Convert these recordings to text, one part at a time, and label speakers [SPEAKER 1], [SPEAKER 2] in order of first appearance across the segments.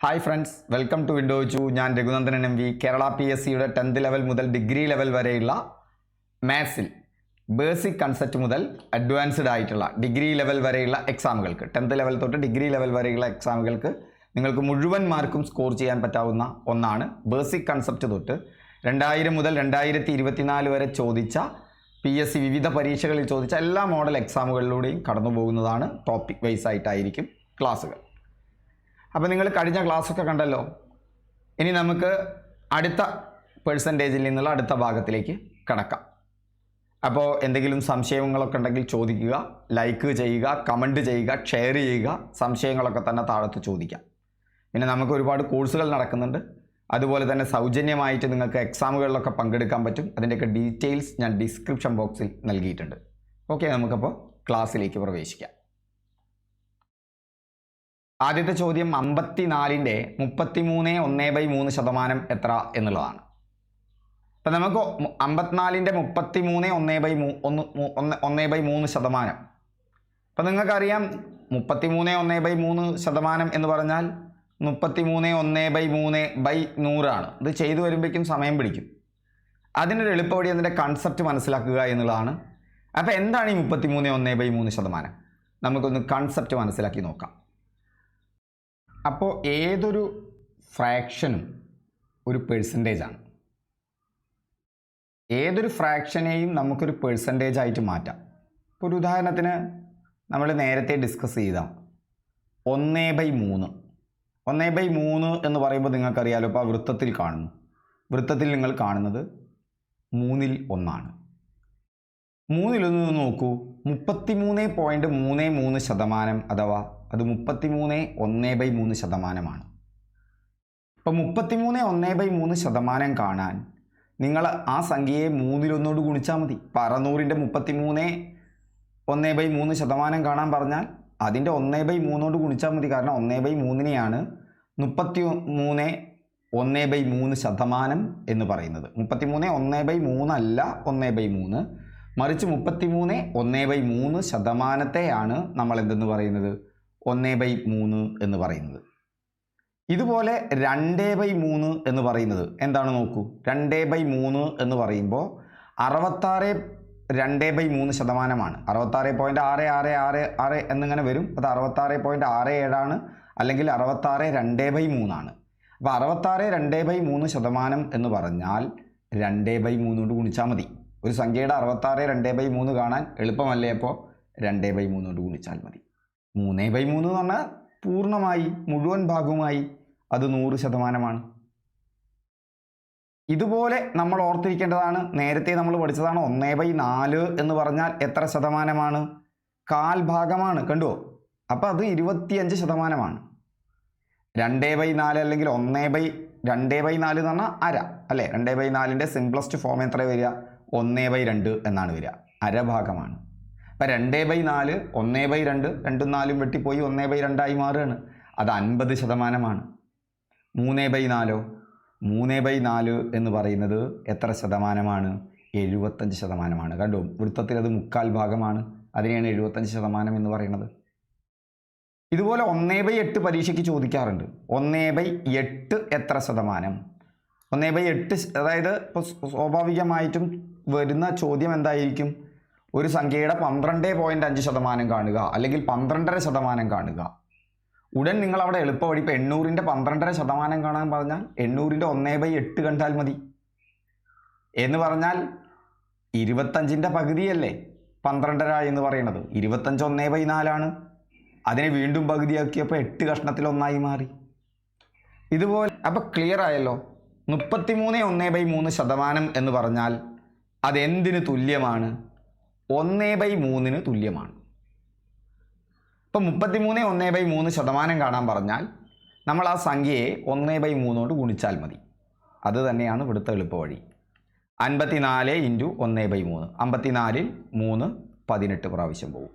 [SPEAKER 1] Hi friends welcome to window ചു ഞാൻ Raghunandanan M V Kerala P S സിയുടെ tenth level മുതൽ degree level വരെയുള്ള മാത്സിൽ ബേസിക് കൺസെപ്റ്റ് മുതൽ അഡ്വാൻസ്ഡ് ആയിട്ടുള്ള ഡിഗ്രി ലെവൽ വരെയുള്ള എക്സാമുകൾക്ക് ടെൻത്ത് ലെവൽ തൊട്ട് ഡിഗ്രി ലെവൽ വരെയുള്ള എക്സാമുകൾക്ക് നിങ്ങൾക്ക് മുഴുവൻ മാർക്കും സ്കോർ ചെയ്യാൻ പറ്റാവുന്ന ഒന്നാണ് ബേസിക് കൺസെപ്റ്റ് തൊട്ട് രണ്ടായിരം മുതൽ രണ്ടായിരത്തി ഇരുപത്തിനാല് വരെ ചോദിച്ച പി എസ് സി വിവിധ പരീക്ഷകളിൽ ചോദിച്ച എല്ലാ മോഡൽ എക്സാമുകളിലൂടെയും കടന്നു പോകുന്നതാണ് ടോപ്പിക് വൈസ് ആയിട്ടായിരിക്കും ക്ലാസ്സുകൾ അപ്പോൾ നിങ്ങൾ കഴിഞ്ഞ ക്ലാസ്സൊക്കെ കണ്ടല്ലോ. ഇനി നമുക്ക് അടുത്ത പേഴ്സന്റേജിൽ നിന്നുള്ള അടുത്ത ഭാഗത്തിലേക്ക് കടക്കാം. അപ്പോൾ എന്തെങ്കിലും സംശയങ്ങളൊക്കെ ഉണ്ടെങ്കിൽ ചോദിക്കുക ലൈക്ക് ചെയ്യുക കമന്റ് ചെയ്യുക ഷെയർ ചെയ്യുക സംശയങ്ങളൊക്കെ തന്നെ താഴത്ത് ചോദിക്കാം. പിന്നെ നമുക്ക് ഒരുപാട് കോഴ്സുകൾ നടക്കുന്നുണ്ട്. അതുപോലെ തന്നെ സൗജന്യമായിട്ട് നിങ്ങൾക്ക് എക്സാമുകളിലൊക്കെ പങ്കെടുക്കാൻ പറ്റും. അതിന്റെയൊക്കെ ഡീറ്റെയിൽസ് ഞാൻ ഡിസ്ക്രിപ്ഷൻ ബോക്സിൽ നൽകിയിട്ടുണ്ട്. ഓക്കെ നമുക്കപ്പോൾ ക്ലാസ്സിലേക്ക് പ്രവേശിക്കാം. ആദ്യത്തെ ചോദ്യം അമ്പത്തിനാലിന്റെ മുപ്പത്തി മൂന്ന് ഒന്ന് ബൈ മൂന്ന് ശതമാനം എത്ര എന്നുള്ളതാണ്. അപ്പം നമുക്ക് അമ്പത്തിനാലിന്റെ മുപ്പത്തി മൂന്ന് ഒന്ന് ബൈ മൂ ഒന്ന് ഒന്ന് ഒന്ന് ബൈ മൂന്ന് ശതമാനം. അപ്പം നിങ്ങൾക്കറിയാം മുപ്പത്തി മൂന്ന് ഒന്ന് ബൈ മൂന്ന് ശതമാനം എന്ന് പറഞ്ഞാൽ മുപ്പത്തി മൂന്ന് ഒന്ന് ബൈ മൂന്ന് ബൈ നൂറാണ്. ഇത് ചെയ്തു വരുമ്പോഴേക്കും സമയം പിടിക്കും. അതിനൊരു എളുപ്പവഴി അതിന്റെ കൺസെപ്റ്റ് മനസ്സിലാക്കുക എന്നുള്ളതാണ്. അപ്പോൾ എന്താണ് ഈ മുപ്പത്തി മൂന്ന് ഒന്ന് ബൈ മൂന്ന് ശതമാനം? നമുക്കൊന്ന് കൺസെപ്റ്റ് മനസ്സിലാക്കി നോക്കാം. അപ്പോൾ ഏതൊരു ഫ്രാക്ഷനും ഒരു ആണ്. ഏതൊരു ഫ്രാക്ഷനെയും നമുക്കൊരു പെർസെന്റേജ് ആയിട്ട് മാറ്റാം. ഇപ്പോൾ ഒരു ഉദാഹരണത്തിന് നമ്മൾ നേരത്തെ ഡിസ്കസ് ചെയ്ത ഒന്നേ ബൈ മൂന്ന്. ഒന്നേ ബൈ മൂന്ന് എന്ന് പറയുമ്പോൾ നിങ്ങൾക്കറിയാലോ ഇപ്പോൾ ആ വൃത്തത്തിൽ കാണുന്നു. വൃത്തത്തിൽ നിങ്ങൾ കാണുന്നത് മൂന്നിൽ ഒന്നാണ്. മൂന്നിലൊന്ന് നോക്കൂ. മുപ്പത്തി മൂന്ന് പോയിന്റ് മൂന്ന് മൂന്ന് ശതമാനം അഥവാ അത് മുപ്പത്തി മൂന്ന് ഒന്ന് ബൈ മൂന്ന് ശതമാനമാണ്. അപ്പോൾ മുപ്പത്തി മൂന്ന് ഒന്ന് ബൈ മൂന്ന് ശതമാനം കാണാൻ നിങ്ങൾ ആ സംഖ്യയെ മൂന്നിലൊന്നോട് ഗുണിച്ചാൽ മതി. ഇപ്പം അറുന്നൂറിന്റെ മുപ്പത്തി മൂന്ന് ഒന്ന് ബൈ മൂന്ന് ശതമാനം കാണാൻ പറഞ്ഞാൽ അതിന്റെ ഒന്ന് ബൈ മൂന്നോട് ഗുണിച്ചാൽ മതി. കാരണം ഒന്ന് ബൈ മൂന്നിനെയാണ് മുപ്പത്തി മൂന്ന് ഒന്ന് ബൈ മൂന്ന് ശതമാനം എന്ന് പറയുന്നത്. മുപ്പത്തി മൂന്ന് ഒന്ന് ബൈ മൂന്നല്ല ഒന്ന് ബൈ മൂന്ന്. മറിച്ച് മുപ്പത്തി മൂന്ന് ഒന്ന് ബൈ മൂന്ന് ശതമാനത്തെയാണ് നമ്മൾ എന്തെന്ന് പറയുന്നത്? ഒന്ന് ബൈ മൂന്ന് എന്ന് പറയുന്നത്. ഇതുപോലെ രണ്ട് ബൈ മൂന്ന് എന്ന് പറയുന്നത് എന്താണ് നോക്കൂ? രണ്ട് ബൈ മൂന്ന് എന്ന് പറയുമ്പോൾ അറുപത്താറ് രണ്ട് ബൈ മൂന്ന് ശതമാനമാണ്. അറുപത്താറ് പോയിന്റ് ആറ് ആറ് ആറ് ആറ് എന്നിങ്ങനെ വരും. അത് അറുപത്താറ് പോയിന്റ് ആറ് ഏഴാണ്. അല്ലെങ്കിൽ അറുപത്താറ് രണ്ട് ബൈ മൂന്നാണ്. അപ്പോൾ അറുപത്താറ് രണ്ട് ബൈ മൂന്ന് ശതമാനം എന്ന് പറഞ്ഞാൽ രണ്ട് ബൈ മൂന്നോട് ഗുണിച്ചാൽ മതി. ഒരു സംഖ്യയുടെ അറുപത്താറ് രണ്ടേ ബൈ മൂന്ന് കാണാൻ എളുപ്പമല്ലേ? അപ്പോൾ രണ്ടേ ബൈ മൂന്ന് കൊണ്ട് ഗുണിച്ചാൽ മതി. മൂന്നേ ബൈ മൂന്ന് എന്ന് പറഞ്ഞാൽ പൂർണമായി മുഴുവൻ ഭാഗവുമായി അത് നൂറ് ശതമാനമാണ്. ഇതുപോലെ നമ്മൾ ഓർത്തിരിക്കേണ്ടതാണ് നേരത്തെ നമ്മൾ പഠിച്ചതാണ് ഒന്നേ ബൈ നാല് എന്ന് പറഞ്ഞാൽ എത്ര ശതമാനമാണ്? കാൽ ഭാഗമാണ് കണ്ടുവോ അപ്പോൾ അത് ഇരുപത്തിയഞ്ച് ശതമാനമാണ്. രണ്ടേ ബൈ നാല് അല്ലെങ്കിൽ ഒന്നേ ബൈ രണ്ടേ ബൈ നാല് എന്ന് പറഞ്ഞാൽ അര അല്ലേ? രണ്ടേ ബൈ നാലിന്റെ സിംപ്ലസ്റ്റ് ഫോം എത്ര വരിക? ഒന്നേ ബൈ രണ്ട് എന്നാണ് വരിക. അരഭാഗമാണ്. അപ്പം രണ്ടേ ബൈ നാല് ഒന്നേ ബൈ രണ്ട് രണ്ടും നാലും വെട്ടിപ്പോയി ഒന്നേ ബൈ രണ്ടായി മാറുകയാണ്. അത് അൻപത് ശതമാനമാണ്. മൂന്നേ ബൈ നാലോ? മൂന്നേ ബൈ നാല് എന്ന് പറയുന്നത് എത്ര ശതമാനമാണ്? എഴുപത്തഞ്ച് ശതമാനമാണ്. കണ്ടു? വൃത്തത്തിൽ അത് മുക്കാൽ ഭാഗമാണ്. അതിനെയാണ് എഴുപത്തഞ്ച് ശതമാനം എന്ന് പറയുന്നത്. ഇതുപോലെ ഒന്നേ ബൈ എട്ട് പരീക്ഷയ്ക്ക് ചോദിക്കാറുണ്ട്. ഒന്നേ ബൈ എട്ട് എത്ര ശതമാനം? ഒന്നേ ബൈ എട്ട് അതായത് ഇപ്പോൾ സ്വാഭാവികമായിട്ടും വരുന്ന ചോദ്യം എന്തായിരിക്കും? ഒരു സംഖ്യയുടെ പന്ത്രണ്ട് പോയിന്റ് അഞ്ച് ശതമാനം കാണുക അല്ലെങ്കിൽ പന്ത്രണ്ടര ശതമാനം കാണുക. ഉടൻ നിങ്ങൾ അവിടെ എളുപ്പവഴി ഇപ്പോൾ എണ്ണൂറിന്റെ പന്ത്രണ്ടര ശതമാനം കാണാൻ പറഞ്ഞാൽ എണ്ണൂറിന്റെ ഒന്നേ ബൈ എട്ട് കണ്ടാൽ മതി. എന്ന് പറഞ്ഞാൽ ഇരുപത്തഞ്ചിന്റെ പകുതിയല്ലേ പന്ത്രണ്ടര എന്ന് പറയുന്നത്. ഇരുപത്തഞ്ച് ഒന്നേ ബൈ നാലാണ് അതിനെ വീണ്ടും പകുതിയാക്കിയപ്പോൾ എട്ട് കഷ്ണത്തിൽ ഒന്നായി മാറി. ഇതുപോലെ അപ്പോൾ ക്ലിയർ ആയല്ലോ. മുപ്പത്തി മൂന്ന് ഒന്നേ ബൈ മൂന്ന് ശതമാനം എന്ന് പറഞ്ഞാൽ അതെന്തിന് തുല്യമാണ്? ഒന്നേ ബൈ മൂന്നിന് തുല്യമാണ്. ഇപ്പം മുപ്പത്തി മൂന്ന് ഒന്നേ ബൈ മൂന്ന് ശതമാനം കാണാൻ പറഞ്ഞാൽ നമ്മൾ ആ സംഖ്യയെ ഒന്നേ ബൈ മൂന്നോട് ഗുണിച്ചാൽ മതി. അത് തന്നെയാണ് ഇവിടുത്തെ എളുപ്പവഴി അൻപത്തിനാല് ഇന്റു ഒന്നേ ബൈ മൂന്ന്. അമ്പത്തിനാലിൽ മൂന്ന് പതിനെട്ട് പ്രാവശ്യം പോകും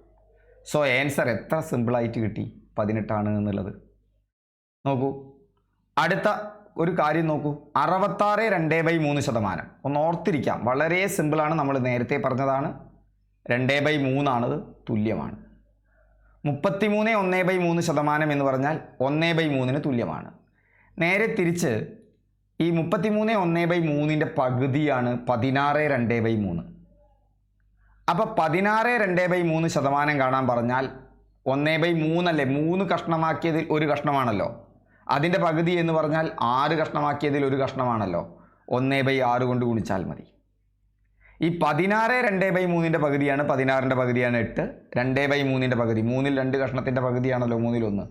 [SPEAKER 1] സോ ആൻസർ എത്ര സിമ്പിളായിട്ട് കിട്ടി? പതിനെട്ടാണ് എന്നുള്ളത്. നോക്കൂ. അടുത്ത ഒരു കാര്യം നോക്കൂ. അറുപത്താറ് രണ്ട് ബൈ മൂന്ന് ശതമാനം. ഒന്ന് ഓർത്തിരിക്കാം. വളരെ സിമ്പിളാണ് നമ്മൾ നേരത്തെ പറഞ്ഞതാണ്. രണ്ട് ബൈ മൂന്നാണത് തുല്യമാണ്. മുപ്പത്തിമൂന്ന് ഒന്ന് ബൈ മൂന്ന് ശതമാനം എന്ന് പറഞ്ഞാൽ ഒന്ന് ബൈ മൂന്നിന് തുല്യമാണ്. നേരെ തിരിച്ച് ഈ മുപ്പത്തി മൂന്ന് ഒന്ന് ബൈ മൂന്നിന്റെ പകുതിയാണ് പതിനാറ് രണ്ട് ബൈ മൂന്ന്. അപ്പോൾ പതിനാറ് രണ്ട് ബൈ മൂന്ന് ശതമാനം കാണാൻ പറഞ്ഞാൽ ഒന്ന് ബൈ മൂന്നല്ലേ? മൂന്ന് കഷ്ണമാക്കിയതിൽ ഒരു കഷ്ണമാണല്ലോ. അതിന്റെ പകുതി എന്ന് പറഞ്ഞാൽ ആറ് കഷ്ണമാക്കിയതിൽ ഒരു കഷ്ണമാണല്ലോ. ഒന്നേ ബൈ ആറ് കൊണ്ട് ഗുണിച്ചാൽ മതി. ഈ പതിനാറ് രണ്ട് ബൈ മൂന്നിന്റെ പകുതിയാണ് പതിനാറിന്റെ പകുതിയാണ് എട്ട് രണ്ട് ബൈ മൂന്നിന്റെ പകുതി. മൂന്നിൽ രണ്ട് കഷ്ണത്തിന്റെ പകുതിയാണല്ലോ മൂന്നിലൊന്ന്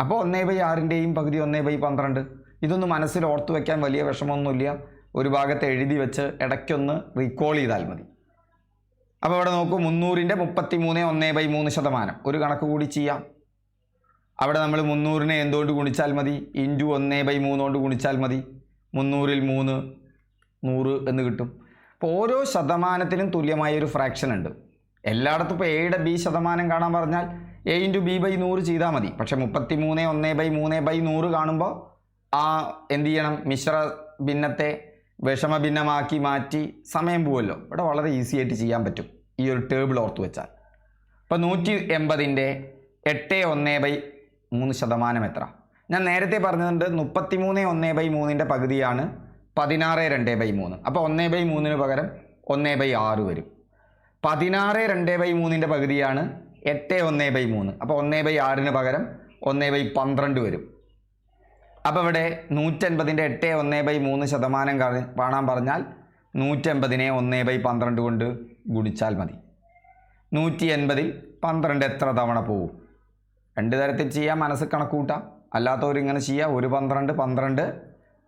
[SPEAKER 1] അപ്പോൾ ഒന്നേ ബൈ ആറിന്റെയും പകുതി ഒന്നേ ബൈ പന്ത്രണ്ട്. ഇതൊന്നും മനസ്സിൽ ഓർത്തു വയ്ക്കാൻ വലിയ വിഷമമൊന്നുമില്ല. ഒരു ഭാഗത്ത് എഴുതി വെച്ച് ഇടയ്ക്കൊന്ന് റീകോൾ ചെയ്താൽ മതി. അപ്പോൾ ഇവിടെ നോക്കൂ മുന്നൂറിന്റെ മുപ്പത്തി മൂന്ന് ഒന്നേ ബൈ മൂന്ന് ശതമാനം. ഒരു കണക്ക് കൂടി ചെയ്യാം. അവിടെ നമ്മൾ മുന്നൂറിനെ എന്തുകൊണ്ട് ഗുണിച്ചാൽ മതി? ഇന്റു ഒന്ന് ബൈ മൂന്ന് കൊണ്ട് ഗുണിച്ചാൽ മതി. മുന്നൂറിൽ മൂന്ന് നൂറ് എന്ന് കിട്ടും. അപ്പോൾ ഓരോ ശതമാനത്തിനും തുല്യമായ ഒരു ഫ്രാക്ഷൻ ഉണ്ട്. എല്ലായിടത്തും ഇപ്പോൾ എയുടെ ബി ശതമാനം കാണാൻ പറഞ്ഞാൽ എ ഇന്റു ബി ബൈ നൂറ് ചെയ്താൽ മതി. പക്ഷേ മുപ്പത്തി മൂന്ന് ഒന്ന് ബൈ മൂന്ന് ബൈ നൂറ് കാണുമ്പോൾ ആ എന്ത് ചെയ്യണം? മിശ്ര ഭിന്നത്തെ വിഷമ ഭിന്നമാക്കി മാറ്റി സമയം പോവല്ലോ. ഇവിടെ വളരെ ഈസി ആയിട്ട് ചെയ്യാൻ പറ്റും. ഈ ഒരു ടേബിൾ ഓർത്ത് വെച്ചാൽ. അപ്പോൾ നൂറ്റി എൺപതിന്റെ എട്ട് ഒന്ന് ബൈ മൂന്ന് ശതമാനം എത്ര? ഞാൻ നേരത്തെ പറഞ്ഞതുണ്ട് മുപ്പത്തി മൂന്ന് ഒന്ന് ബൈ മൂന്നിന്റെ പകുതിയാണ് പതിനാറ് രണ്ട് ബൈ മൂന്ന്. അപ്പോൾ ഒന്ന് ബൈ മൂന്നിന് പകരം ഒന്ന് ബൈ ആറ് വരും. പതിനാറ് രണ്ട് ബൈ മൂന്നിന്റെ പകുതിയാണ് എട്ട് ഒന്ന് ബൈ മൂന്ന്. അപ്പോൾ ഒന്ന് ബൈ ആറിന് പകരം ഒന്ന് ബൈ പന്ത്രണ്ട് വരും. അപ്പോൾ ഇവിടെ നൂറ്റൻപതിന്റെ എട്ട് ഒന്ന് ബൈ മൂന്ന് ശതമാനം കാണ- കാണാൻ പറഞ്ഞാൽ നൂറ്റൻപതിനെ ഒന്ന് ബൈ പന്ത്രണ്ട് കൊണ്ട് ഗുണിച്ചാൽ മതി. നൂറ്റി എൺപതിൽ പന്ത്രണ്ട് എത്ര തവണ പോവും? രണ്ട് തരത്തിൽ ചെയ്യാം മനസ്സ് കണക്കൂട്ടാം. അല്ലാത്തവരിങ്ങനെ ചെയ്യുക ഒരു പന്ത്രണ്ട് പന്ത്രണ്ട്.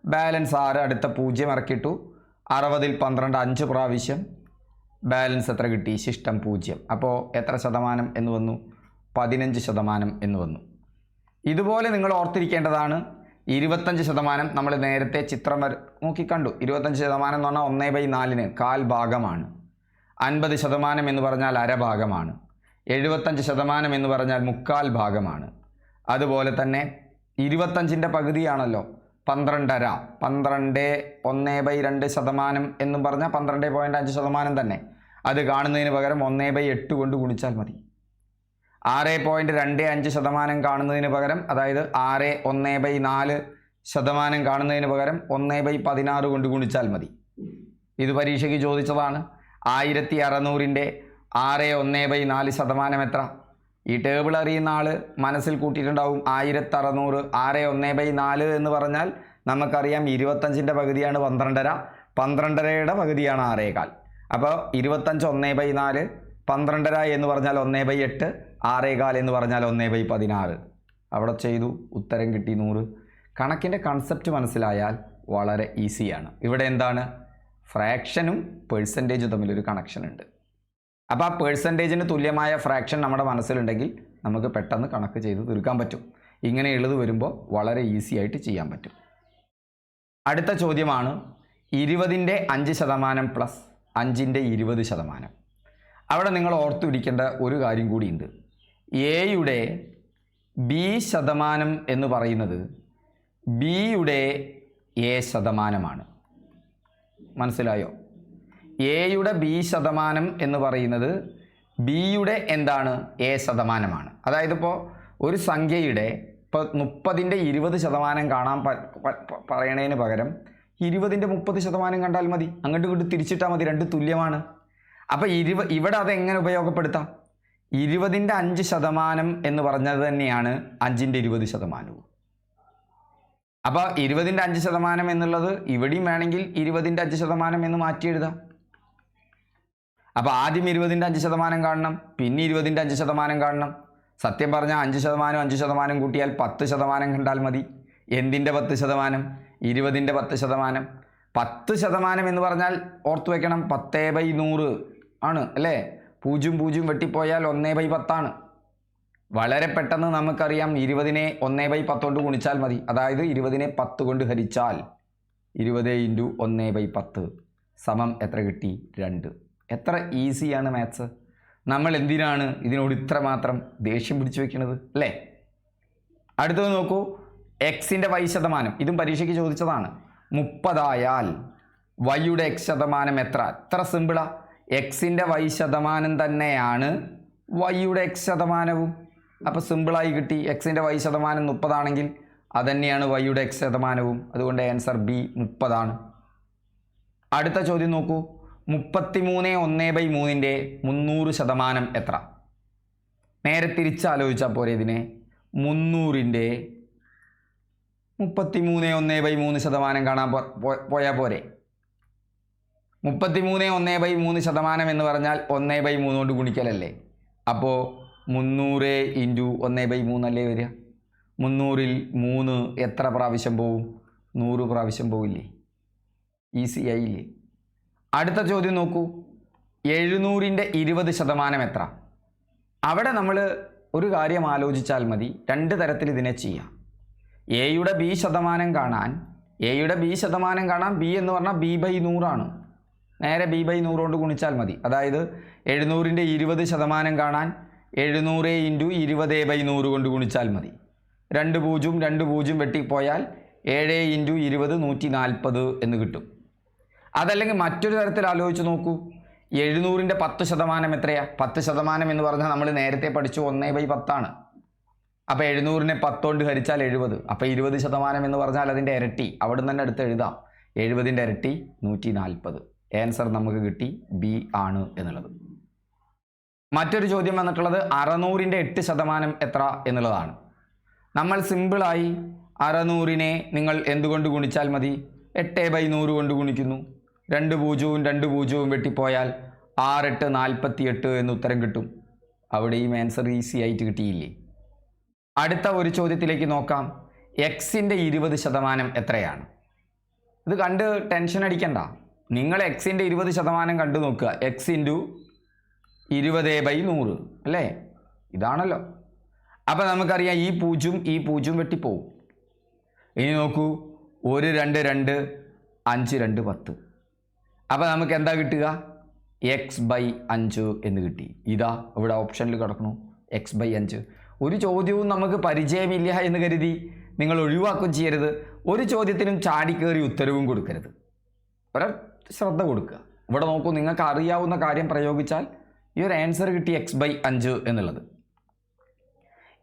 [SPEAKER 1] ബാലൻസ് ആറ് അടുത്ത പൂജ്യം ഇറക്കിയിട്ടു. അറുപതിൽ പന്ത്രണ്ട് അഞ്ച് പ്രാവശ്യം. ബാലൻസ് എത്ര കിട്ടി? ശിഷ്ടം പൂജ്യം. അപ്പോൾ എത്ര ശതമാനം എന്ന് വന്നു? പതിനഞ്ച് ശതമാനം എന്ന് വന്നു. ഇതുപോലെ നിങ്ങൾ ഓർത്തിരിക്കേണ്ടതാണ്. ഇരുപത്തഞ്ച് ശതമാനം നമ്മൾ നേരത്തെ ചിത്രം വര നോക്കിക്കണ്ടു ഇരുപത്തഞ്ച് ശതമാനം എന്ന് പറഞ്ഞാൽ ഒന്നേ ബൈ നാലിന് കാൽ ഭാഗമാണ് അൻപത് ശതമാനം എന്ന് പറഞ്ഞാൽ അരഭാഗമാണ്. എഴുപത്തഞ്ച് ശതമാനം എന്ന് പറഞ്ഞാൽ മുക്കാൽ ഭാഗമാണ്. അതുപോലെ തന്നെ ഇരുപത്തഞ്ചിന്റെ പകുതിയാണല്ലോ പന്ത്രണ്ടര. പന്ത്രണ്ട് ഒന്ന് ബൈ രണ്ട് ശതമാനം എന്നും പറഞ്ഞാൽ പന്ത്രണ്ട് പോയിന്റ് അഞ്ച് ശതമാനം തന്നെ. അത് കാണുന്നതിന് പകരം ഒന്ന് ബൈ എട്ട് കൊണ്ട് ഗുണിച്ചാൽ മതി. ആറ് പോയിന്റ് രണ്ട് അഞ്ച് ശതമാനം കാണുന്നതിന് പകരം അതായത് ആറ് ഒന്ന് ബൈ നാല് ശതമാനം കാണുന്നതിന് പകരം ഒന്ന് ബൈ പതിനാറ് കൊണ്ട് ഗുണിച്ചാൽ മതി. ഇത് പരീക്ഷയ്ക്ക് ചോദിച്ചതാണ്. ആയിരത്തി അറുന്നൂറിന്റെ ആറ് ഒന്ന് ബൈ നാല് ശതമാനം എത്ര? ഈ ടേബിൾ അറിയുന്ന ആൾ മനസ്സിൽ കൂട്ടിയിട്ടുണ്ടാവും ആയിരത്തി അറുന്നൂറ് ആറ് ഒന്ന് ബൈ നാല് എന്ന് പറഞ്ഞാൽ നമുക്കറിയാം ഇരുപത്തഞ്ചിന്റെ പകുതിയാണ് പന്ത്രണ്ടര. പന്ത്രണ്ടരയുടെ പകുതിയാണ് ആറേകാൽ. അപ്പോൾ ഇരുപത്തഞ്ച് ഒന്ന് ബൈ നാല് പന്ത്രണ്ടര എന്ന് പറഞ്ഞാൽ ഒന്ന് ബൈ എട്ട് ആറേകാൽ എന്ന് പറഞ്ഞാൽ ഒന്ന് ബൈ പതിനാറ്. അവിടെ ചെയ്തു ഉത്തരം കിട്ടി നൂറ്. കണക്കിന്റെ കൺസെപ്റ്റ് മനസ്സിലായാൽ വളരെ ഈസിയാണ് ഇവിടെ എന്താണ്? ഫ്രാക്ഷനും പേഴ്സന്റേജും തമ്മിലൊരു കണക്ഷൻ ഉണ്ട്. അപ്പോൾ ആ പേഴ്സന്റേജിന് തുല്യമായ ഫ്രാക്ഷൻ നമ്മുടെ മനസ്സിലുണ്ടെങ്കിൽ നമുക്ക് പെട്ടെന്ന് കണക്ക് ചെയ്ത് തീർക്കാൻ പറ്റും. ഇങ്ങനെ ഇങ്ങനെയുള്ളത് വരുമ്പോൾ വളരെ ഈസി ആയിട്ട് ചെയ്യാൻ പറ്റും. അടുത്ത ചോദ്യമാണ് ഇരുപതിന്റെ അഞ്ച് ശതമാനം പ്ലസ് അഞ്ചിന്റെ ഇരുപത് ശതമാനം. അവിടെ നിങ്ങൾ ഓർത്തുപിടിക്കേണ്ട ഒരു കാര്യം കൂടിയുണ്ട് എയുടെ ബി ശതമാനം എന്ന് പറയുന്നത് ബിയുടെ എ ശതമാനമാണ്. മനസ്സിലായോ? എയുടെ ബി ശതമാനം എന്ന് പറയുന്നത് ബിയുടെ എന്താണ്? എ ശതമാനമാണ്. അതായത് ഇപ്പോൾ ഒരു സംഖ്യയുടെ ഇപ്പോൾ മുപ്പതിന്റെ ഇരുപത് ശതമാനം കാണാൻ പറയണതിന് പകരം ഇരുപതിന്റെ മുപ്പത് ശതമാനം കണ്ടാൽ മതി. അങ്ങോട്ട് ഇങ്ങോട്ട് തിരിച്ചിട്ടാൽ മതി. രണ്ട് തുല്യമാണ്. അപ്പോൾ ഇരുപ ഇവിടെ അതെങ്ങനെ ഉപയോഗപ്പെടുത്താം? ഇരുപതിന്റെ അഞ്ച് ശതമാനം എന്ന് പറഞ്ഞത് തന്നെയാണ് അഞ്ചിന്റെ ഇരുപത് ശതമാനവും. അപ്പോൾ ഇരുപതിന്റെ അഞ്ച് ശതമാനം എന്നുള്ളത് ഇവിടെയും വേണമെങ്കിൽ ഇരുപതിന്റെ അഞ്ച് ശതമാനം എന്ന് മാറ്റി എഴുതാം. അപ്പോൾ ആദ്യം ഇരുപതിന്റെ അഞ്ച് ശതമാനം കാണണം പിന്നെ ഇരുപതിന്റെ അഞ്ച് ശതമാനം കാണണം. സത്യം പറഞ്ഞാൽ അഞ്ച് ശതമാനം അഞ്ച് ശതമാനം കൂട്ടിയാൽ പത്ത് ശതമാനം കണ്ടാൽ മതി. എന്തിന്റെ പത്ത് ശതമാനം? ഇരുപതിന്റെ പത്ത് ശതമാനം. പത്ത് ശതമാനം എന്ന് പറഞ്ഞാൽ ഓർത്തു വയ്ക്കണം പത്തേ ബൈ നൂറ് ആണ് അല്ലേ? പൂജ്യം പൂജ്യം വെട്ടിപ്പോയാൽ ഒന്നേ ബൈ പത്താണ്. വളരെ പെട്ടെന്ന് നമുക്കറിയാം ഇരുപതിനെ ഒന്നേ ബൈ പത്ത് കൊണ്ട് ഗുണിച്ചാൽ മതി. അതായത് ഇരുപതിനെ പത്ത് കൊണ്ട് ഹരിച്ചാൽ ഇരുപത് ഇന്റു ഒന്നേ ബൈ പത്ത് സമം എത്ര കിട്ടി? രണ്ട്. എത്ര ഈസിയാണ് മാത്സ്? നമ്മൾ എന്തിനാണ് ഇതിനോട് ഇത്ര മാത്രം ദേഷ്യം പിടിച്ചു വെക്കുന്നത് അല്ലേ? അടുത്തത് നോക്കൂ. എക്സിന്റെ വൈ ശതമാനം ഇതും പരീക്ഷയ്ക്ക് ചോദിച്ചതാണ്. മുപ്പതായാൽ വൈയുടെ എക്സ് ശതമാനം എത്ര? എത്ര സിമ്പിളാ എക്സിന്റെ വൈ ശതമാനം തന്നെയാണ് വൈയുടെ എക്സ് ശതമാനവും. അപ്പോൾ സിമ്പിളായി കിട്ടി. എക്സിന്റെ വൈ ശതമാനം മുപ്പതാണെങ്കിൽ അതന്നെയാണ് വൈയുടെ എക്സ് ശതമാനവും. അതുകൊണ്ട് ആൻസർ ബി മുപ്പതാണ്. അടുത്ത ചോദ്യം നോക്കൂ. മുപ്പത്തി മൂന്ന് ഒന്ന് ബൈ മൂന്നിന്റെ മുന്നൂറ് ശതമാനം എത്ര? നേരെ തിരിച്ചാലോചിച്ചാൽ പോരെ ഇതിനെ. മുന്നൂറിന്റെ മുപ്പത്തി മൂന്ന് ഒന്ന് ബൈ മൂന്ന് ശതമാനം കാണാൻ പോയാൽ പോരെ. മുപ്പത്തി മൂന്ന് ഒന്ന് ബൈ മൂന്ന് ശതമാനം എന്ന് പറഞ്ഞാൽ ഒന്ന് ബൈ മൂന്ന് കൊണ്ട് ഗുണിക്കലല്ലേ? അപ്പോൾ മുന്നൂറ് ഇന്റു ഒന്ന് ബൈ മൂന്നല്ലേ വരിക? മുന്നൂറിൽ മൂന്ന് എത്ര പ്രാവശ്യം പോവും? നൂറ് പ്രാവശ്യം പോവില്ലേ? ഈസി ആയില്ലേ അടുത്ത ചോദ്യം നോക്കൂ. എഴുന്നൂറിന്റെ ഇരുപത് ശതമാനം എത്ര? അവിടെ നമ്മൾ ഒരു കാര്യം ആലോചിച്ചാൽ മതി. രണ്ട് തരത്തിൽ ഇതിനെ ചെയ്യാം. എയുടെ ബി ശതമാനം കാണാൻ എയുടെ ബി ശതമാനം കാണാൻ ബി എന്ന് പറഞ്ഞാൽ ബി ബൈ നൂറാണ്. നേരെ ബി ബൈ നൂറുകൊണ്ട് ഗുണിച്ചാൽ മതി. അതായത് എഴുന്നൂറിന്റെ ഇരുപത് ശതമാനം കാണാൻ എഴുന്നൂറ് ഇന്റു ഇരുപത് ബൈ നൂറ് കൊണ്ട് ഗുണിച്ചാൽ മതി. രണ്ട് പൂജ്യം രണ്ട് പൂജ്യം വെട്ടിപ്പോയാൽ ഏഴ് ഇന്റു ഇരുപത് നൂറ്റി നാൽപ്പത് എന്ന് കിട്ടും. അതല്ലെങ്കിൽ മറ്റൊരു തരത്തിൽ ആലോചിച്ച് നോക്കൂ. എഴുന്നൂറിന്റെ പത്ത് ശതമാനം എത്രയാ? പത്ത് ശതമാനം എന്ന് പറഞ്ഞാൽ നമ്മൾ നേരത്തെ പഠിച്ചു ഒന്നേ ബൈ പത്താണ്. അപ്പോൾ എഴുന്നൂറിനെ പത്തോണ്ട് ഹരിച്ചാൽ എഴുപത്. അപ്പോൾ ഇരുപത് ശതമാനം എന്ന് പറഞ്ഞാൽ അതിന്റെ ഇരട്ടി. അവിടെ നിന്ന് തന്നെ എടുത്ത് എഴുതാം. എഴുപതിന്റെ ഇരട്ടി നൂറ്റി നാൽപ്പത്. ആൻസർ നമുക്ക് കിട്ടി ബി ആണ് എന്നുള്ളത്. മറ്റൊരു ചോദ്യം വന്നിട്ടുള്ളത് അറുന്നൂറിന്റെ എട്ട് ശതമാനം എത്ര എന്നുള്ളതാണ്. നമ്മൾ സിമ്പിളായി അറുന്നൂറിനെ നിങ്ങൾ എന്തുകൊണ്ട് ഗുണിച്ചാൽ മതി? എട്ട് ബൈ നൂറ് കൊണ്ട് ഗുണിക്കുന്നു. രണ്ട് പൂജ്യവും രണ്ട് പൂജ്യവും വെട്ടിപ്പോയാൽ ആറെട്ട് നാൽപ്പത്തി എട്ട് എന്ന് ഉത്തരം കിട്ടും. അവിടെയും ആൻസർ ഈസി ആയിട്ട് കിട്ടിയില്ലേ? അടുത്ത ഒരു ചോദ്യത്തിലേക്ക് നോക്കാം. എക്സിന്റെ ഇരുപത് ശതമാനം എത്രയാണ്? ഇത് കണ്ട് ടെൻഷൻ അടിക്കണ്ട. നിങ്ങൾ എക്സിന്റെ ഇരുപത് ശതമാനം കണ്ടു നോക്കുക. എക്സ് ഇന്റു ഇരുപത് ബൈ നൂറ് അല്ലേ? ഇതാണല്ലോ. അപ്പോൾ നമുക്കറിയാം ഈ പൂജ്യം ഈ പൂജ്യം വെട്ടിപ്പോവും. ഇനി നോക്കൂ. ഒരു രണ്ട് രണ്ട് അഞ്ച് രണ്ട് പത്ത്. അപ്പോൾ നമുക്ക് എന്താ കിട്ടുക? എക്സ് ബൈ അഞ്ച് എന്ന് കിട്ടി. ഇതാ ഇവിടെ ഓപ്ഷനിൽ കിടക്കണു എക്സ് ബൈ അഞ്ച്. ഒരു ചോദ്യവും നമുക്ക് പരിചയമില്ല എന്ന് കരുതി നിങ്ങൾ ഒഴിവാക്കുകയും ചെയ്യരുത്. ഒരു ചോദ്യത്തിനും ചാടിക്കേറി ഉത്തരവും കൊടുക്കരുത്. ഒരാൾ ശ്രദ്ധ കൊടുക്കുക. ഇവിടെ നോക്കൂ നിങ്ങൾക്ക് അറിയാവുന്ന കാര്യം പ്രയോഗിച്ചാൽ ഈ ഒരു ആൻസർ കിട്ടി എക്സ് ബൈ അഞ്ച് എന്നുള്ളത്.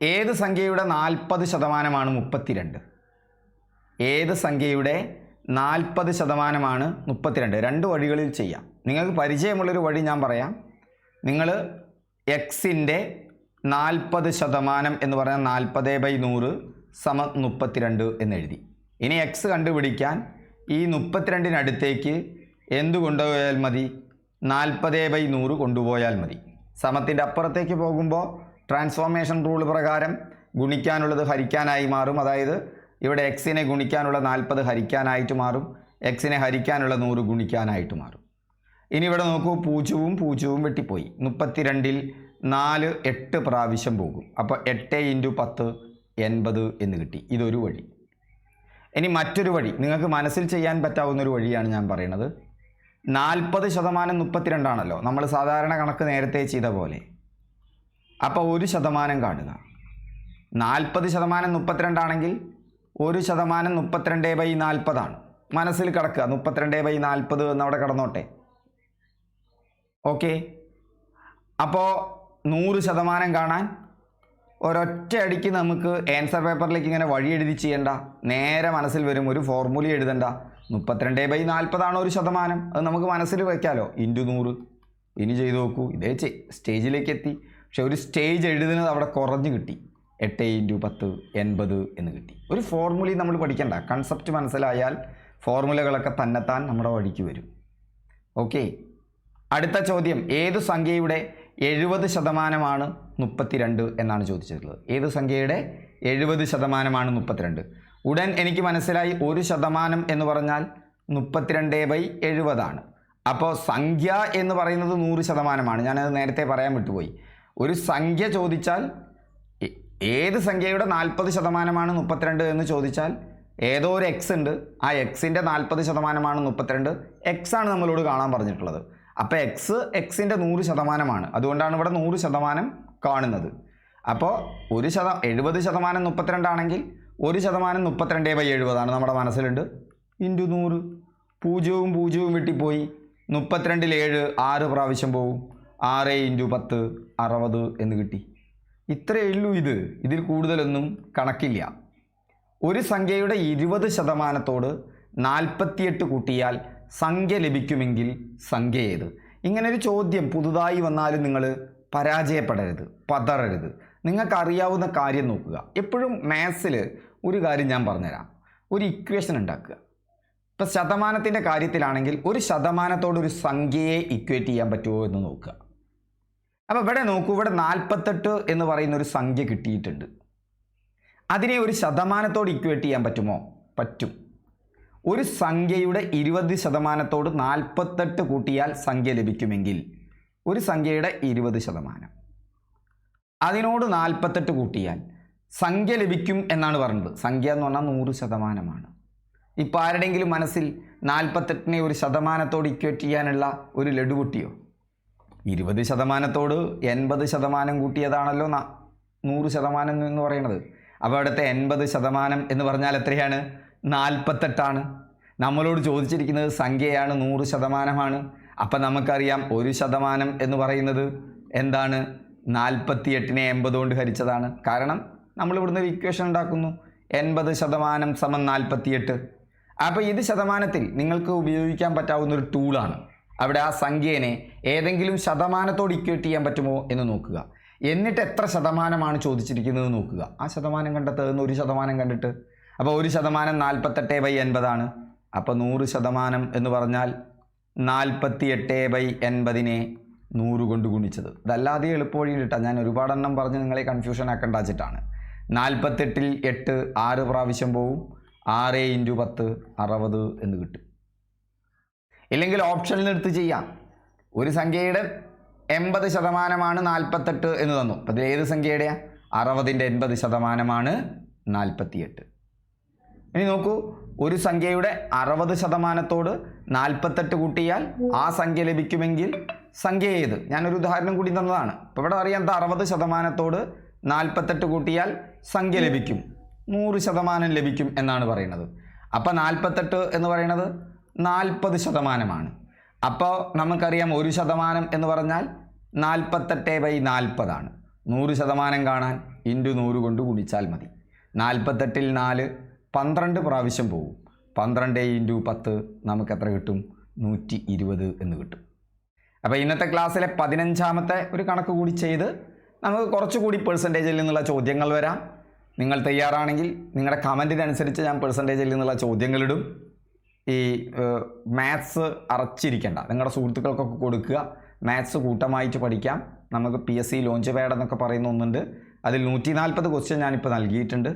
[SPEAKER 1] ഏത് സംഖ്യയുടെ നാൽപ്പത് ശതമാനമാണ് മുപ്പത്തിരണ്ട്? ഏത് സംഖ്യയുടെ നാൽപ്പത് ശതമാനമാണ് മുപ്പത്തിരണ്ട്. രണ്ട് വഴികളിൽ ചെയ്യാം. നിങ്ങൾക്ക് പരിചയമുള്ളൊരു വഴി ഞാൻ പറയാം. നിങ്ങൾ എക്സിന്റെ നാൽപ്പത് ശതമാനം എന്ന് പറഞ്ഞാൽ നാൽപ്പത് ബൈ നൂറ് സമ മുപ്പത്തിരണ്ട് എന്നെഴുതി ഇനി എക്സ് കണ്ടുപിടിക്കാൻ ഈ മുപ്പത്തിരണ്ടിനടുത്തേക്ക് എന്ത് കൊണ്ടുപോയാൽ മതി? നാൽപ്പത് ബൈ നൂറ് കൊണ്ടുപോയാൽ മതി. സമത്തിന്റെ അപ്പുറത്തേക്ക് പോകുമ്പോൾ ട്രാൻസ്ഫോർമേഷൻ റൂൾ പ്രകാരം ഗുണിക്കാനുള്ളത് ഹരിക്കാനായി മാറും. അതായത് ഇവിടെ എക്സിനെ ഗുണിക്കാനുള്ള നാൽപ്പത് ഹരിക്കാനായിട്ട് മാറും. എക്സിനെ ഹരിക്കാനുള്ള നൂറ് ഗുണിക്കാനായിട്ട് മാറും. ഇനി ഇവിടെ നോക്കൂ പൂജ്യവും പൂജ്യവും വെട്ടിപ്പോയി. മുപ്പത്തിരണ്ടിൽ നാല് എട്ട് പ്രാവശ്യം പോകും. അപ്പോൾ എട്ട് ഇന്റു പത്ത് എൺപത് എന്ന് കിട്ടി. ഇതൊരു വഴി. ഇനി മറ്റൊരു വഴി. നിങ്ങൾക്ക് മനസ്സിൽ ചെയ്യാൻ പറ്റാവുന്നൊരു വഴിയാണ് ഞാൻ പറയുന്നത്. നാൽപ്പത് ശതമാനം മുപ്പത്തിരണ്ടാണല്ലോ. നമ്മൾ സാധാരണ കണക്ക് നേരത്തെ ചെയ്ത പോലെ. അപ്പോൾ ഒരു ശതമാനം കാണുക. നാൽപ്പത് ശതമാനം മുപ്പത്തിരണ്ടാണെങ്കിൽ ഒരു ശതമാനം മുപ്പത്തിരണ്ട് ബൈ നാൽപ്പതാണ്. മനസ്സിൽ കിടക്കുക. മുപ്പത്തിരണ്ട് ബൈ നാൽപ്പത് എന്നവിടെ കിടന്നോട്ടെ. ഓക്കെ. അപ്പോൾ നൂറ് ശതമാനം കാണാൻ ഒരൊറ്റ അടിക്ക് നമുക്ക് ആൻസർ പേപ്പറിലേക്ക് ഇങ്ങനെ വഴി എഴുതി ചെയ്യണ്ട. നേരെ മനസ്സിൽ വരും ഒരു ഫോർമുല എഴുതണ്ട. മുപ്പത്തിരണ്ട് ബൈ നാൽപ്പതാണ് ഒരു ശതമാനം. അത് നമുക്ക് മനസ്സിൽ വയ്ക്കാമല്ലോ ഇന്റു നൂറ്. ഇനി ചെയ്തു നോക്കൂ. ഇതേ സ്റ്റേജിലേക്ക് എത്തി. പക്ഷെ ഒരു സ്റ്റേജ് എഴുതുന്നത് അവിടെ കുറഞ്ഞു കിട്ടി. എട്ട് ഇന്റു പത്ത് എൺപത് എന്ന് കിട്ടി. ഒരു ഫോർമുലയും നമ്മൾ പഠിക്കണ്ട. കൺസെപ്റ്റ് മനസ്സിലായാൽ ഫോർമുലകളൊക്കെ തന്നെത്താൻ നമ്മുടെ വഴിക്ക് വരും. ഓക്കെ അടുത്ത ചോദ്യം. ഏത് സംഖ്യയുടെ എഴുപത് ശതമാനമാണ് മുപ്പത്തിരണ്ട് എന്നാണ് ചോദിച്ചിട്ടുള്ളത്. ഏത് സംഖ്യയുടെ എഴുപത് ശതമാനമാണ് മുപ്പത്തിരണ്ട്? ഉടൻ എനിക്ക് മനസ്സിലായി ഒരു ശതമാനം എന്ന് പറഞ്ഞാൽ മുപ്പത്തിരണ്ട് ബൈ എഴുപതാണ്. അപ്പോൾ സംഖ്യ എന്ന് പറയുന്നത് നൂറ് ശതമാനമാണ്. ഞാനത് നേരത്തെ പറയാൻ വിട്ടുപോയി. ഒരു സംഖ്യ ചോദിച്ചാൽ ഏത് സംഖ്യയുടെ നാൽപ്പത് ശതമാനമാണ് മുപ്പത്തിരണ്ട് എന്ന് ചോദിച്ചാൽ ഏതോ ഒരു എക്സ് ഉണ്ട്. ആ എക്സിന്റെ നാൽപ്പത് ശതമാനമാണ് മുപ്പത്തിരണ്ട്. എക്സ് ആണ് നമ്മളോട് കാണാൻ പറഞ്ഞിട്ടുള്ളത്. അപ്പോൾ എക്സ് എക്സിന്റെ നൂറ് ശതമാനമാണ്. അതുകൊണ്ടാണ് ഇവിടെ നൂറ് ശതമാനം കാണുന്നത്. അപ്പോൾ ഒരു ശത എഴുപത് ശതമാനം മുപ്പത്തിരണ്ടാണെങ്കിൽ ഒരു ശതമാനം മുപ്പത്തിരണ്ട് ബൈ എഴുപതാണ് നമ്മുടെ മനസ്സിലുണ്ട്. ഇന്റു നൂറ്. പൂജ്യവും പൂജ്യവും വെട്ടിപ്പോയി. മുപ്പത്തിരണ്ടിൽ ഏഴ് ആറ് പ്രാവശ്യം പോവും. ആറ് ഇന്റു പത്ത് അറുപത് എന്ന് കിട്ടി. ഇത്രയേ ഉള്ളൂ ഇത്. ഇതിൽ കൂടുതലൊന്നും കണക്കില്ല. ഒരു സംഖ്യയുടെ ഇരുപത് ശതമാനത്തോട് നാൽപ്പത്തിയെട്ട് കൂട്ടിയാൽ സംഖ്യ ലഭിക്കുമെങ്കിൽ സംഖ്യ ഏത്? ഇങ്ങനൊരു ചോദ്യം പുതുതായി വന്നാലും നിങ്ങൾ പരാജയപ്പെടരുത് പതറരുത്. നിങ്ങൾക്കറിയാവുന്ന കാര്യം നോക്കുക. എപ്പോഴും മാത്സിൽ ഒരു കാര്യം ഞാൻ പറഞ്ഞുതരാം. ഒരു ഇക്വേഷൻ ഉണ്ടാക്കുക. ഇപ്പം ശതമാനത്തിന്റെ കാര്യത്തിലാണെങ്കിൽ ഒരു ശതമാനത്തോടൊരു സംഖ്യയെ ഇക്വേറ്റ് ചെയ്യാൻ പറ്റുമോ എന്ന് നോക്കുക. അപ്പോൾ ഇവിടെ നോക്കൂ ഇവിടെ നാൽപ്പത്തെട്ട് എന്ന് പറയുന്ന ഒരു സംഖ്യ കിട്ടിയിട്ടുണ്ട്. അതിനെ ഒരു ശതമാനത്തോട് ഇക്വേറ്റ് ചെയ്യാൻ പറ്റുമോ? പറ്റും. ഒരു സംഖ്യയുടെ ഇരുപത് ശതമാനത്തോട് നാൽപ്പത്തെട്ട് കൂട്ടിയാൽ സംഖ്യ ലഭിക്കുമെങ്കിൽ ഒരു സംഖ്യയുടെ ഇരുപത് ശതമാനം. അതിനോട് നാൽപ്പത്തെട്ട് കൂട്ടിയാൽ സംഖ്യ ലഭിക്കും എന്നാണ് പറഞ്ഞത്. സംഖ്യ എന്ന് പറഞ്ഞാൽ നൂറ് ശതമാനമാണ്. ഇപ്പോൾ ആരുടെങ്കിലും മനസ്സിൽ നാൽപ്പത്തെട്ടിനെ ഒരു ശതമാനത്തോട് ഇക്വേറ്റ് ചെയ്യാനുള്ള ഒരു ലഡു പൊട്ടിയോ ഇരുപത് ശതമാനത്തോട് എൺപത് ശതമാനം കൂട്ടിയതാണല്ലോ നൂറ് ശതമാനം എന്ന് പറയുന്നത്. അപ്പോൾ അവിടുത്തെ എൺപത് ശതമാനം എന്ന് പറഞ്ഞാൽ എത്രയാണ്? നാൽപ്പത്തെട്ടാണ്. നമ്മളോട് ചോദിച്ചിരിക്കുന്നത് സംഖ്യയാണ് നൂറ് ശതമാനമാണ്. അപ്പം നമുക്കറിയാം ഒരു ശതമാനം എന്ന് പറയുന്നത് എന്താണ്? നാൽപ്പത്തി എട്ടിനെ എൺപത് കൊണ്ട് ഹരിച്ചതാണ്. കാരണം നമ്മൾ ഇവിടുന്ന് ഒരു ഇക്വേഷൻ ഉണ്ടാക്കുന്നു. എൺപത് ശതമാനം സമം നാൽപ്പത്തിയെട്ട്. അപ്പോൾ ഇത് ശതമാനത്തിൽ നിങ്ങൾക്ക് ഉപയോഗിക്കാൻ പറ്റാവുന്ന ഒരു ടൂളാണ് അവിടെ ആ സംഖ്യേനെ ഏതെങ്കിലും ശതമാനത്തോട് ഇക്വേറ്റ് ചെയ്യാൻ പറ്റുമോ എന്ന് നോക്കുക. എന്നിട്ട് എത്ര ശതമാനമാണ് ചോദിച്ചിരിക്കുന്നത് നോക്കുക. ആ ശതമാനം കണ്ടെത്തുന്ന ഒരു ശതമാനം കണ്ടിട്ട്. അപ്പോൾ ഒരു ശതമാനം നാൽപ്പത്തെട്ട് ബൈ എൺപതാണ്. അപ്പോൾ നൂറ് ശതമാനം എന്ന് പറഞ്ഞാൽ നാൽപ്പത്തി എട്ട് ബൈ എൺപതിനെ നൂറ് കൊണ്ട് ഗുണിച്ചത്. ഇതല്ലാതെ എളുപ്പവഴിയിൽ ഇട്ടാ ഞാൻ ഒരുപാടെണ്ണം പറഞ്ഞ് നിങ്ങളെ കൺഫ്യൂഷൻ ആക്കേണ്ട വെച്ചിട്ടാണ്. നാൽപ്പത്തെട്ടിൽ എട്ട് ആറ് പ്രാവശ്യം പോവും. ആറ് ഇന്റു പത്ത് അറുപത് എന്ന് കിട്ടും. ഇല്ലെങ്കിൽ ഓപ്ഷനിൽ എടുത്ത് ചെയ്യാം. ഒരു സംഖ്യയുടെ എൺപത് ശതമാനമാണ് നാൽപ്പത്തെട്ട് എന്ന് തന്നു. അപ്പോൾ ഇതിൽ ഏത് അറുപതിന്റെ എൺപത് ശതമാനമാണ് നാൽപ്പത്തിയെട്ട്. ഇനി നോക്കൂ ഒരു സംഖ്യയുടെ അറുപത് ശതമാനത്തോട് നാൽപ്പത്തെട്ട് കൂട്ടിയാൽ ആ സംഖ്യ ലഭിക്കുമെങ്കിൽ സംഖ്യ ഏത്? ഞാനൊരു ഉദാഹരണം കൂടി തന്നതാണ്. ഇപ്പോൾ ഇവിടെ അറിയാം അറുപത് ശതമാനത്തോട് നാൽപ്പത്തെട്ട് കൂട്ടിയാൽ സംഖ്യ ലഭിക്കും. നൂറ് ശതമാനം ലഭിക്കും എന്നാണ് പറയുന്നത്. അപ്പോൾ നാൽപ്പത്തെട്ട് എന്ന് പറയുന്നത് നാൽപ്പത് ശതമാനമാണ്. അപ്പോൾ നമുക്കറിയാം ഒരു ശതമാനം എന്ന് പറഞ്ഞാൽ നാൽപ്പത്തെട്ട് ബൈ നാൽപ്പതാണ്. നൂറ് ശതമാനം കാണാൻ ഇന്റു നൂറ് കൊണ്ട് ഗുണിച്ചാൽ മതി. നാൽപ്പത്തെട്ടിൽ നാല് പന്ത്രണ്ട് പ്രാവശ്യം പോകും പന്ത്രണ്ട് ഇന്റു പത്ത് നമുക്ക് എത്ര കിട്ടും? നൂറ്റി ഇരുപത് എന്ന് കിട്ടും. അപ്പോൾ ഇന്നത്തെ ക്ലാസ്സിലെ പതിനഞ്ചാമത്തെ ഒരു കണക്ക് കൂടി ചെയ്ത് നമുക്ക് കുറച്ചുകൂടി പെർസെന്റേജിൽ നിന്നുള്ള ചോദ്യങ്ങൾ വരാം. നിങ്ങൾ തയ്യാറാണെങ്കിൽ നിങ്ങളുടെ കമന്റിനനുസരിച്ച് ഞാൻ പെർസെന്റേജിൽ നിന്നുള്ള ചോദ്യങ്ങളിടും ഈ മാത്സ് അറച്ചിരിക്കേണ്ട. നിങ്ങളുടെ സുഹൃത്തുക്കൾക്കൊക്കെ കൊടുക്കുക. മാത്സ് കൂട്ടമായിട്ട് പഠിക്കാം. നമുക്ക് P S C launch pad എന്നൊക്കെ പറയുന്ന ഒന്നുണ്ട്. അതിൽ നൂറ്റി നാൽപ്പത് ക്വസ്റ്റ്യൻ ഞാനിപ്പോൾ നൽകിയിട്ടുണ്ട്.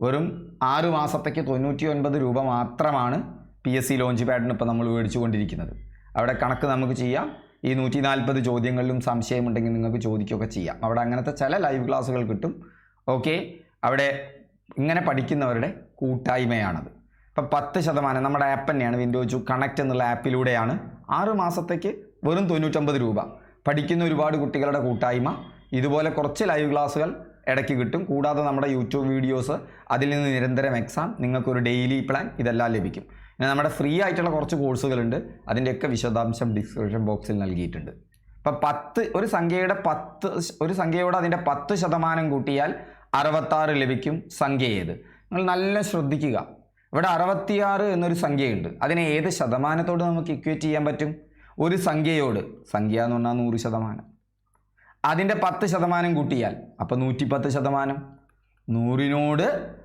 [SPEAKER 1] വെറും ആറു മാസത്തേക്ക് തൊണ്ണൂറ്റി ഒൻപത് രൂപ മാത്രമാണ് പി എസ് സി ലോഞ്ച് പാഡിന് ഇപ്പോൾ നമ്മൾ മേടിച്ചുകൊണ്ടിരിക്കുന്നത്. അവിടെ കണക്ക് നമുക്ക് ചെയ്യാം. ഈ നൂറ്റി നാൽപ്പത് ചോദ്യങ്ങളിലും സംശയമുണ്ടെങ്കിൽ നിങ്ങൾക്ക് ചോദിക്കുകയൊക്കെ ചെയ്യാം. അവിടെ അങ്ങനത്തെ ചില ലൈവ് ക്ലാസ്സുകൾ കിട്ടും. ഓക്കെ അവിടെ ഇങ്ങനെ പഠിക്കുന്നവരുടെ കൂട്ടായ്മയാണത്. ഇപ്പം പത്ത് ശതമാനം നമ്മുടെ ആപ്പ് തന്നെയാണ് വിൻഡോജു കണക്റ്റ് എന്നുള്ള ആപ്പിലൂടെയാണ് ആറ് മാസത്തേക്ക് വെറും തൊണ്ണൂറ്റമ്പത് രൂപ. പഠിക്കുന്ന ഒരുപാട് കുട്ടികളുടെ കൂട്ടായ്മ. ഇതുപോലെ കുറച്ച് ലൈവ് ക്ലാസ്സുകൾ ഇടയ്ക്ക് കിട്ടും. കൂടാതെ നമ്മുടെ യൂട്യൂബ് വീഡിയോസ് അതിൽ നിന്ന് നിരന്തരം എക്സാം നിങ്ങൾക്കൊരു ഡെയിലി പ്ലാൻ ഇതെല്ലാം ലഭിക്കും. പിന്നെ നമ്മുടെ ഫ്രീ ആയിട്ടുള്ള കുറച്ച് കോഴ്സുകളുണ്ട് അതിന്റെയൊക്കെ വിശദാംശം ഡിസ്ക്രിപ്ഷൻ ബോക്സിൽ നൽകിയിട്ടുണ്ട്. ഇപ്പം പത്ത് ഒരു സംഖ്യയുടെ പത്ത് ഒരു സംഖ്യയോട് അതിന്റെ പത്ത് ശതമാനം കൂട്ടിയാൽ അറുപത്താറ് ലഭിക്കും സംഖ്യ ഏത്. നിങ്ങൾ നല്ല ശ്രദ്ധിക്കുക. ഇവിടെ അറുപത്തിയാറ് എന്നൊരു സംഖ്യയുണ്ട്. അതിനെ ഏത് ശതമാനത്തോട് നമുക്ക് ഇക്വേറ്റ് ചെയ്യാൻ പറ്റും? ഒരു സംഖ്യയോട്. സംഖ്യ എന്ന് പറഞ്ഞാൽ നൂറ് ശതമാനം. അതിന്റെ പത്ത് ശതമാനം കൂട്ടിയാൽ അപ്പോൾ നൂറ്റിപ്പത്ത് ശതമാനം. നൂറിനോട്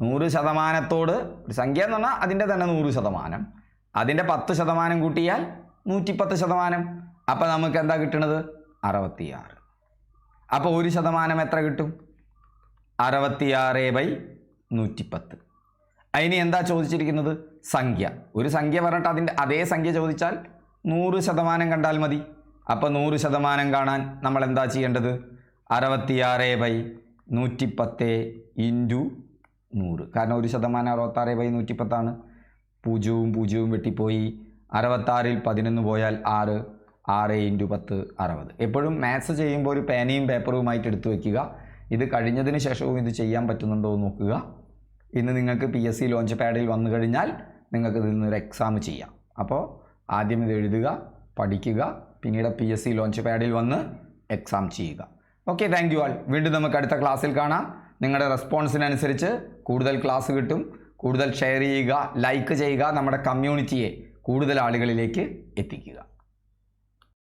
[SPEAKER 1] നൂറ് ശതമാനത്തോട് ഒരു സംഖ്യ എന്ന് പറഞ്ഞാൽ അതിന്റെ തന്നെ നൂറ് ശതമാനം. അതിന്റെ പത്ത് ശതമാനം കൂട്ടിയാൽ നൂറ്റിപ്പത്ത് ശതമാനം. അപ്പോൾ നമുക്ക് എന്താ കിട്ടുന്നത് അറുപത്തിയാറ്. അപ്പോൾ ഒരു ശതമാനം എത്ര കിട്ടും? അറുപത്തിയാറ് ബൈ നൂറ്റിപ്പത്ത്. അതിന് എന്താ ചോദിച്ചിരിക്കുന്നത്? സംഖ്യ. ഒരു സംഖ്യ പറഞ്ഞിട്ട് അതിന്റെ അതേ സംഖ്യ ചോദിച്ചാൽ നൂറ് ശതമാനം കണ്ടാൽ മതി. അപ്പോൾ നൂറ് ശതമാനം കാണാൻ നമ്മൾ എന്താ ചെയ്യേണ്ടത്? അറുപത്തിയാറ് ബൈ നൂറ്റിപ്പത്ത് ഇന്റു നൂറ്. കാരണം ഒരു ശതമാനം അറുപത്താറ് ബൈ നൂറ്റിപ്പത്താണ്. പൂജ്യവും പൂജ്യവും വെട്ടിപ്പോയി. അറുപത്താറിൽ പതിനൊന്ന് പോയാൽ ആറ്. ആറ് ഇന്റു പത്ത് അറുപത്. എപ്പോഴും മാത്സ് ചെയ്യുമ്പോൾ ഒരു പേനയും പേപ്പറുമായിട്ട് എടുത്തു വയ്ക്കുക ഇത് കഴിഞ്ഞതിന് ശേഷവും ഇത് ചെയ്യാൻ പറ്റുന്നുണ്ടോ എന്ന് നോക്കുക. ഇന്ന് നിങ്ങൾക്ക് പി എസ് സി ലോഞ്ച് പാഡിൽ വന്നു കഴിഞ്ഞാൽ നിങ്ങൾക്ക് നിന്നൊരു എക്സാം ചെയ്യാം. അപ്പോൾ ആദ്യം ഇത് എഴുതുക പഠിക്കുക പിന്നീട് പി എസ് സി ലോഞ്ച് പാഡിൽ വന്ന് എക്സാം ചെയ്യുക. ഓക്കെ താങ്ക് യു ആൾ വീണ്ടും നമുക്ക് അടുത്ത ക്ലാസ്സിൽ കാണാം. നിങ്ങളുടെ റെസ്പോൺസിനനുസരിച്ച് കൂടുതൽ ക്ലാസ് കിട്ടും. കൂടുതൽ ഷെയർ ചെയ്യുക ലൈക്ക് ചെയ്യുക നമ്മുടെ കമ്മ്യൂണിറ്റിയെ കൂടുതൽ ആളുകളിലേക്ക് എത്തിക്കുക.